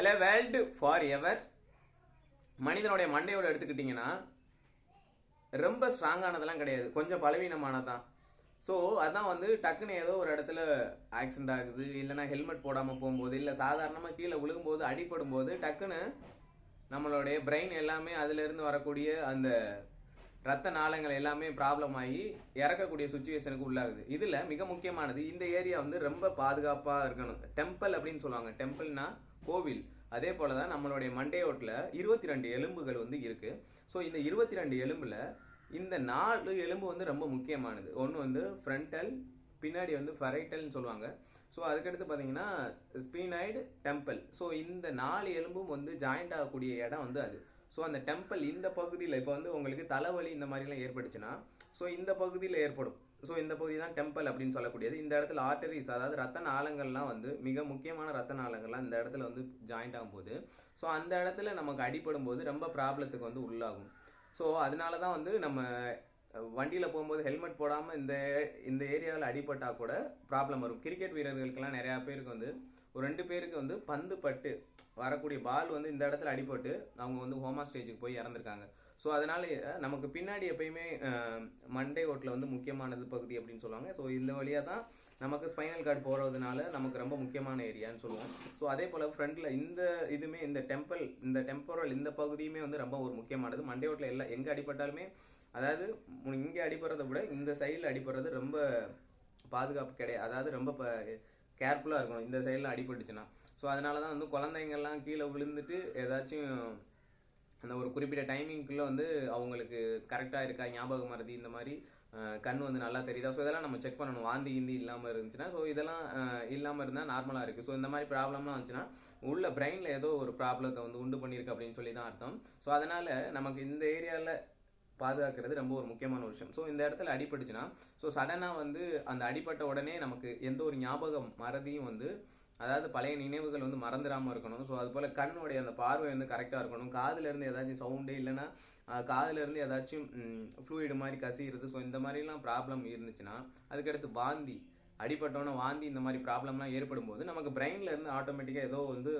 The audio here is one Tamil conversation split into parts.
ஹலோ வேர்ல்டு ஃபார் எவர் மனிதனுடைய மண்டையோட எடுத்துக்கிட்டிங்கன்னா ரொம்ப ஸ்ட்ராங்கானதெல்லாம் கிடையாது. கொஞ்சம் பலவீனமானதான் ஸோ அதான் வந்து டக்குன்னு ஏதோ ஒரு இடத்துல ஆக்சிடென்ட் ஆகுது. இல்லைன்னா ஹெல்மெட் போடாமல் போகும்போது இல்லை சாதாரணமாக கீழே விழுகும்போது அடிபடும் போது டக்குன்னு நம்மளுடைய பிரெயின் எல்லாமே அதுலேருந்து வரக்கூடிய அந்த ரத்த நாளங்கள் எல்லாமே ப்ராப்ளம் ஆகி இறக்கக்கூடிய சுச்சுவேஷனுக்கு உள்ளாகுது. இதில் மிக முக்கியமானது இந்த ஏரியா வந்து ரொம்ப பாதுகாப்பாக இருக்கணும். டெம்பிள் அப்படின்னு சொல்லுவாங்க. டெம்பிள்னா கோவில். அதே போல தான் நம்மளுடைய மண்டையோட்டில் இருபத்தி ரெண்டு எலும்புகள் வந்து இருக்கு. ஸோ இந்த இருபத்தி ரெண்டு எலும்புல இந்த நாலு எலும்பு வந்து ரொம்ப முக்கியமானது. ஒன்று வந்து ஃப்ரண்டல் பின்னாடி வந்து ஃபரைட்டல்னு சொல்லுவாங்க. ஸோ அதுக்கடுத்து பார்த்தீங்கன்னா ஸ்பீனாய்டு டெம்பிள் ஸோ இந்த நாலு எலும்பும் வந்து ஜாயிண்ட் ஆகக்கூடிய இடம் வந்து அது. ஸோ அந்த டெம்பிள் இந்த பகுதியில் இப்போ வந்து உங்களுக்கு தலைவலி இந்த மாதிரிலாம் ஏற்பட்டுச்சுன்னா ஸோ இந்த பகுதியில் ஏற்படும். ஸோ இந்த பகுதி தான் டெம்பிள் அப்படின்னு சொல்லக்கூடியது. இந்த இடத்துல ஆர்டரிஸ் அதாவது ரத்த நாளங்கள்லாம் வந்து மிக முக்கியமான ரத்த நாளங்கள்லாம் இந்த இடத்துல வந்து ஜாயிண்ட் ஆகும்போது ஸோ அந்த இடத்துல நமக்கு அடிபடும் போது ரொம்ப ப்ராப்ளத்துக்கு வந்து உள்ளாகும். ஸோ அதனால தான் வந்து நம்ம வண்டியில் போகும்போது ஹெல்மெட் போடாமல் இந்த இந்த ஏரியாவில் அடிபட்டால் கூட ப்ராப்ளம் வரும். கிரிக்கெட் வீரர்களுக்கெல்லாம் நிறையா பேருக்கு வந்து ஒரு ரெண்டு பேருக்கு வந்து பந்து பட்டு வரக்கூடிய பால் வந்து இந்த இடத்துல அடிபட்டு அவங்க வந்து ஹோமா ஸ்டேஜுக்கு போய் இறந்துருக்காங்க. ஸோ அதனால நமக்கு பின்னாடி எப்பயுமே மண்டே ஓட்டில் வந்து முக்கியமானது பகுதி அப்படின்னு சொல்லுவாங்க. ஸோ இந்த வழியாக தான் நமக்கு ஸ்பைனல் கார்டு போகிறதுனால நமக்கு ரொம்ப முக்கியமான ஏரியான்னு சொல்லுவோம். ஸோ அதே போல் ஃப்ரண்டில் இந்த இதுவுமே இந்த டெம்பிள் இந்த டெம்பரல் இந்த பகுதியுமே வந்து ரொம்ப ஒரு முக்கியமானது. மண்டே ஓட்டில் எல்லாம் எங்கே அடிபட்டாலுமே அதாவது இங்கே அடிபடுறதை விட இந்த சைடில் அடிபடுறது ரொம்ப பாதுகாப்பு கிடையாது அதாவது ரொம்ப கேர்ஃபுல்லாக இருக்கணும். இந்த சைடில் அடிபட்டுச்சுன்னா. ஸோ அதனால தான் வந்து குழந்தைங்கள்லாம் கீழே விழுந்துட்டு ஏதாச்சும் அந்த ஒரு குறிப்பிட்ட டைமிங்குள்ளே வந்து அவங்களுக்கு கரெக்டாக இருக்கா ஞாபகம் மறதி இந்த மாதிரி கண் வந்து நல்லா தெரியுதா? ஸோ இதெல்லாம் நம்ம செக் பண்ணணும். வாந்தி இந்தி இல்லாமல் இருந்துச்சுன்னா ஸோ இதெல்லாம் இல்லாமல் இருந்தால் நார்மலாக இருக்குது ஸோ இந்த மாதிரி ப்ராப்ளம்லாம் வந்துச்சுன்னா உள்ள பிரெயினில் ஏதோ ஒரு ப்ராப்ளத்தை வந்து உண்டு பண்ணியிருக்கு அப்படின்னு சொல்லி தான் அர்த்தம். ஸோ அதனால் நமக்கு இந்த ஏரியாவில் பாதுகாக்கிறது ரொம்ப ஒரு முக்கியமான ஒரு விஷயம். ஸோ இந்த இடத்துல அடிபட்டுச்சுன்னா ஸோ சடனாக வந்து அந்த அடிபட்ட உடனே நமக்கு எந்த ஒரு ஞாபகம் மறதியும் வந்து அதாவது பழைய நினைவுகள் வந்து மறந்துடாம இருக்கணும். ஸோ அது போல் கண்ணுடைய அந்த பார்வை வந்து கரெக்டாக இருக்கணும். காதுலேருந்து ஏதாச்சும் சவுண்டு இல்லைன்னா காதுலேருந்து ஏதாச்சும் ஃப்ளூயிடு மாதிரி கசிகிறது ஸோ இந்த மாதிரிலாம் ப்ராப்ளம் இருந்துச்சுன்னா அதுக்கடுத்து வாந்தி. அடிபட்டோன்னே வாந்தி இந்த மாதிரி ப்ராப்ளம்லாம் ஏற்படும் போது நமக்கு பிரெயின்ல இருந்து ஆட்டோமேட்டிக்காக ஏதோ வந்து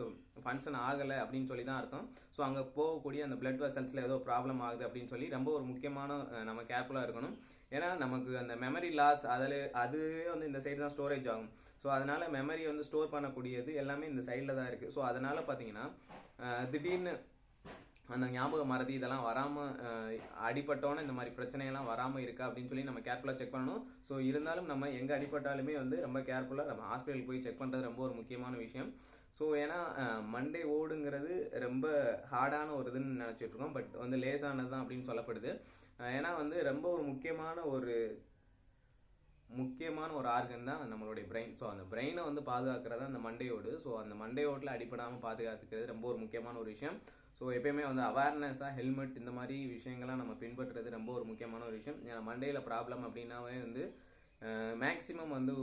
ஃபங்க்ஷன் ஆகலை அப்படின்னு சொல்லி தான் அர்த்தம். ஸோ அங்கே போகக்கூடிய அந்த பிளட் வெசல்ஸில் ஏதோ ப்ராப்ளம் ஆகுது அப்படின்னு சொல்லி ரொம்ப ஒரு முக்கியமான நம்ம கேர்ஃபுல்லாக இருக்கணும். ஏன்னா நமக்கு அந்த மெமரி லாஸ் அதில் அதுவே வந்து இந்த சைடு தான் ஸ்டோரேஜ் ஆகும். ஸோ அதனால மெமரி வந்து ஸ்டோர் பண்ணக்கூடியது எல்லாமே இந்த சைடில் தான் இருக்குது ஸோ அதனால் பார்த்தீங்கன்னா திடீர்னு அந்த ஞாபக மறதி இதெல்லாம் வராமல் அடிபட்டோன்னு இந்த மாதிரி பிரச்சனையெல்லாம் வராமல் இருக்கா அப்படின்னு சொல்லி நம்ம கேர்ஃபுல்லாக செக் பண்ணணும். ஸோ இருந்தாலும் நம்ம எங்கே அடிபட்டாலுமே வந்து ரொம்ப கேர்ஃபுல்லாக நம்ம ஹாஸ்பிட்டலுக்கு போய் செக் பண்ணுறது ரொம்ப ஒரு முக்கியமான விஷயம். ஸோ ஏன்னா மண்டே மண்டை ஓடுங்கிறது ரொம்ப ஹார்டான ஒரு இதுன்னு நினச்சிட்ருக்கோம் பட் வந்து லேசானது தான் அப்படின்னு சொல்லப்படுது. ஏன்னா வந்து ரொம்ப ஒரு முக்கியமான ஒரு முக்கியமான ஒரு ஆர்கன் தான் நம்மளுடைய பிரெயின் ஸோ அந்த பிரெயினை வந்து பாதுகாக்கிறது அந்த மண்டையோடு ஸோ அந்த மண்டையோட்டில் அடிப்படாமல் பாதுகாத்துக்கிறது ரொம்ப ஒரு முக்கியமான ஒரு விஷயம். ஸோ எப்பயுமே வந்து அவேர்னஸாக ஹெல்மெட் இந்த மாதிரி விஷயங்கள்லாம் நம்ம பின்பற்றுறது ரொம்ப ஒரு முக்கியமான ஒரு விஷயம். ஏன்னா மண்டையில் ப்ராப்ளம் அப்படின்னாவே வந்து மேக்ஸிமம் வந்து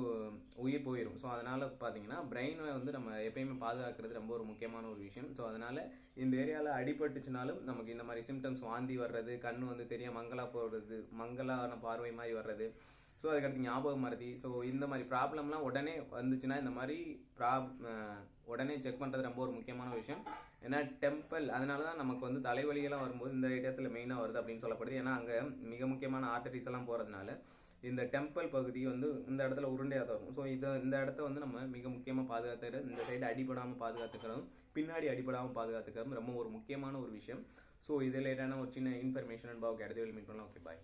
உயிர் போயிடும் ஸோ அதனால் பார்த்தீங்கன்னா பிரெயினை வந்து நம்ம எப்பயுமே பாதுகாக்கிறது ரொம்ப ஒரு முக்கியமான ஒரு விஷயம். ஸோ அதனால் இந்த ஏரியாவில் அடிபட்டுச்சுனாலும் நமக்கு இந்த மாதிரி சிம்டம்ஸ் வாந்தி வர்றது கண் வந்து தெரிய மங்களாக போடுறது மங்கலான பார்வை மாதிரி வர்றது ஸோ அதுக்கடுத்து ஞாபகம் மறதி. ஸோ இந்த மாதிரி ப்ராப்ளம்லாம் உடனே வந்துச்சுன்னா இந்த மாதிரி ப்ராப் உடனே செக் பண்ணுறது ரொம்ப ஒரு முக்கியமான விஷயம். ஏன்னா டெம்பிள் அதனால தான் நமக்கு வந்து தலைவலியெல்லாம் வரும்போது இந்த இடத்துல மெயினாக வருது அப்படின்னு சொல்லப்படுது. ஏன்னா அங்கே மிக முக்கியமான ஆர்டரிஸ் எல்லாம் போகிறதுனால இந்த டெம்பிள் பகுதி வந்து இந்த இடத்துல உருண்டையாக தான் இருக்கும் ஸோ இதை இந்த இடத்த வந்து நம்ம மிக முக்கியமாக பாதுகாத்துக்கிறது இந்த சைடு அடிபடாமல் பாதுகாத்துக்கிறதும் பின்னாடி அடிபடாமல் பாதுகாத்துக்கிறதும் ரொம்ப ஒரு முக்கியமான ஒரு விஷயம். ஸோ இது ரிலேட்டான ஒரு சின்ன இன்ஃபர்மேஷன் அண்ட் பாவுக்கு இடத்துல மீட் பண்ணலாம் ஓகே பாய்